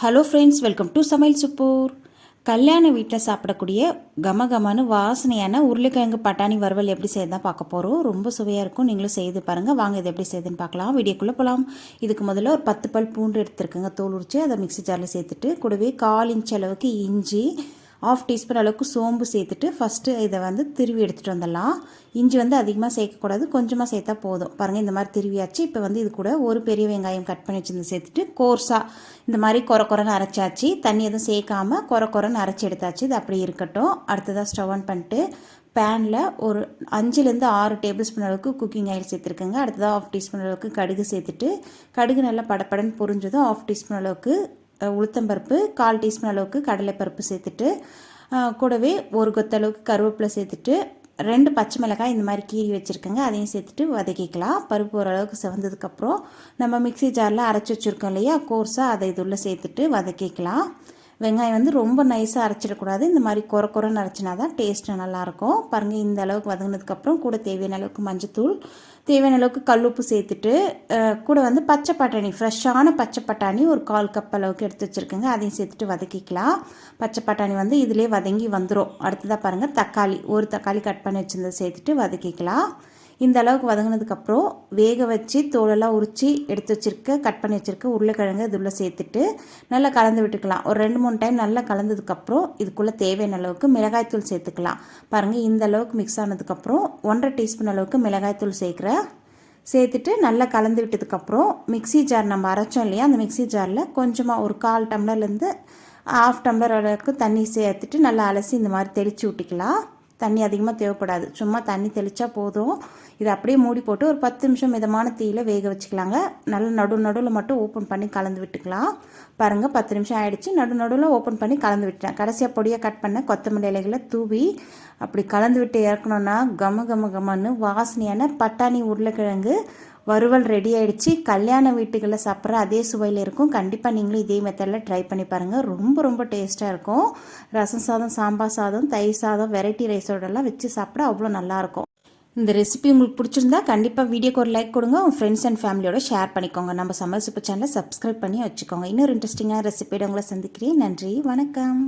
Hello friends welcome to சமையல் சுப்பூர் கல்யாண வீட்டில் சாப்பிடக்கூடிய கம கமன்னு வாசனையான உருளைக்கிழங்கு பட்டாணி வறுவல் எப்படி செய்யதான் பார்க்க போகிறோம் ரொம்ப சுவையாக இருக்கும். நீங்களும் செய்து பாருங்கள் வாங்க இது எப்படி செய்யுதுன்னு பார்க்கலாம். வீடியோக்குள்ளே போகலாம் இதுக்கு முதல்ல ஒரு பத்து பல் பூண்டு எடுத்துருக்கேங்க. தோல் உரிச்சு அதை மிக்ஸி ஜாரில் சேர்த்துட்டு கூடவே கால் இன்ச் அளவுக்கு இஞ்சி ஆஃப் டீஸ்பூன் அளவுக்கு சோம்பு சேர்த்துட்டு ஃபஸ்ட்டு இதை வந்து திருவி எடுத்துகிட்டு வந்துடலாம். இஞ்சி வந்து அதிகமாக சேர்க்கக்கூடாது கொஞ்சமாக சேர்த்தா போதும். பாருங்கள் இந்த மாதிரி திருவியாச்சு. இப்போ வந்து இது கூட ஒரு பெரிய வெங்காயம் கட் பண்ணி வச்சுருந்து சேர்த்துட்டு கோர்ஸாக இந்த மாதிரி குறை குறைன்னு அரைச்சாச்சு. தண்ணி எதுவும் சேர்க்காமல் குறை குறைன்னு அரைச்சி எடுத்தாச்சு. இது அப்படி இருக்கட்டும். அடுத்ததாக ஸ்டவ் ஆன் பண்ணிட்டு பேனில் ஒரு அஞ்சுலேருந்து ஆறு டேபிள் ஸ்பூன் அளவுக்கு குக்கிங் ஆயில் சேர்த்துருக்கேங்க. அடுத்ததாக ஆஃப் டீஸ்பூன் அளவுக்கு கடுகு சேர்த்துட்டு கடுகு நல்லா படப்படன்னு பொரிஞ்சதும் ஆஃப் டீஸ்பூன் அளவுக்கு உளுத்தம்பருப்பு கால் டீஸ்பூன் அளவுக்கு கடலைப்பருப்பு சேர்த்துட்டு கூடவே ஒரு கொத்தளவுக்கு கருவேப்பிலை சேர்த்துட்டு ரெண்டு பச்சை மிளகாய் இந்த மாதிரி கீறி வச்சுருக்கேங்க. அதையும் சேர்த்துட்டு வதக்கிக்கலாம். பருப்பு ஓரளவுக்கு செவந்ததுக்கப்புறம் நம்ம மிக்சி ஜாரில் அரைச்சி வச்சுருக்கோம் இல்லையா? கோர்ஸாக அதை இது உள்ளே சேர்த்துட்டு வதக்கிக்கலாம். வெங்காயம் வந்து ரொம்ப நைஸாக அரைச்சிடக்கூடாது. இந்த மாதிரி குறை குறைன்னு அரைச்சினா தான் டேஸ்ட்டு நல்லாயிருக்கும். பாருங்கள் இந்த அளவுக்கு வதங்கினதுக்கப்புறம் கூட தேவையான அளவுக்கு மஞ்சத்தூள் தேவையான அளவுக்கு கல்லுப்பு சேர்த்துட்டு கூட வந்து பச்சை பட்டாணி ஃப்ரெஷ்ஷான பச்சை பட்டாணி ஒரு கால் கப் அளவுக்கு எடுத்து வச்சுருக்கேங்க. அதையும் சேர்த்துட்டு வதக்கிக்கலாம். பச்சை பட்டாணி வந்து இதிலே வதங்கி வந்துடும் அடுத்ததாக பாருங்கள் தக்காளி ஒரு தக்காளி கட் பண்ணி வச்சுருந்ததை சேர்த்துட்டு வதக்கிக்கலாம். இந்த அளவுக்கு வதங்கினதுக்கப்புறம் வேக வச்சு தோலெல்லாம் உரித்து எடுத்து வச்சுருக்க கட் பண்ணி வச்சுருக்க உருளைக்கிழங்கு இதுள்ள சேர்த்துட்டு நல்லா கலந்து விட்டுக்கலாம். ஒரு ரெண்டு மூணு டைம் நல்லா கலந்ததுக்கப்புறம் இதுக்குள்ளே தேவையான அளவுக்கு மிளகாய்த்தூள் சேர்த்துக்கலாம். பாருங்கள் இந்த அளவுக்கு மிக்ஸ் ஆனதுக்கப்புறம் ஒன்றரை டீஸ்பூன் அளவுக்கு மிளகாய்த்தூள் சேர்க்குறேன் சேர்த்துட்டு நல்லா கலந்து விட்டதுக்கப்புறம் மிக்சி ஜார் நம்ம அரைச்சோம் இல்லையா அந்த மிக்சி ஜாரில் கொஞ்சமாக ஒரு கால் டம்ளர்லேருந்து ஆஃப் டம்ளர் அளவுக்கு தண்ணி சேர்த்துட்டு நல்லா அலசி இந்த மாதிரி தெளித்து விட்டுக்கலாம் தண்ணி அதிகமாக தேவைப்படாது. சும்மா தண்ணி தெளித்தா போதும். இதை அப்படியே மூடி போட்டு ஒரு பத்து நிமிஷம் மிதமான தீயில் வேக வச்சுக்கலாங்க. நல்லா நடு நடுவில் மட்டும் ஓப்பன் பண்ணி கலந்து விட்டுக்கலாம். பாருங்கள் பத்து நிமிஷம் ஆகிடுச்சு நடு நடுவில் ஓப்பன் பண்ணி கலந்து விட்டேன் கடைசியாக பொடியாக கட் பண்ண கொத்தமல்லி இலைகளை தூவி அப்படி கலந்து விட்டு இறக்கணுன்னா கம கம கமன்னு வாசனையான பட்டாணி உருளைக்கிழங்கு வறுவல் ரெடி ஆகிடுச்சு கல்யாண வீட்டுகளில் சாப்பிட்ற அதே சுவையில் இருக்கும். கண்டிப்பாக நீங்களும் இதே மெத்தடில் ட்ரை பண்ணி பாருங்கள் ரொம்ப ரொம்ப டேஸ்ட்டாக இருக்கும். ரசம் சாதம் சாம்பார் சாதம் தயிர் சாதம் வெரைட்டி ரைஸோடலாம் வச்சு சாப்பிட அவ்வளோ நல்லாயிருக்கும் இந்த ரெசிபி உங்களுக்கு பிடிச்சிருந்தா கண்டிப்பாக வீடியோக்கு ஒரு லைக் கொடுங்க. உங்கள் ஃப்ரெண்ட்ஸ் அண்ட் ஃபேமிலியோட ஷேர் பண்ணிக்கோங்க. நம்ம சமையல் சூப்பர் சேனலை சப்ஸ்கிரைப் பண்ணி வச்சுக்கோங்க. இன்னொரு இன்ட்ரெஸ்டிங்கான ரெசிபியோட உங்களை சந்திக்கிறேன். நன்றி வணக்கம்.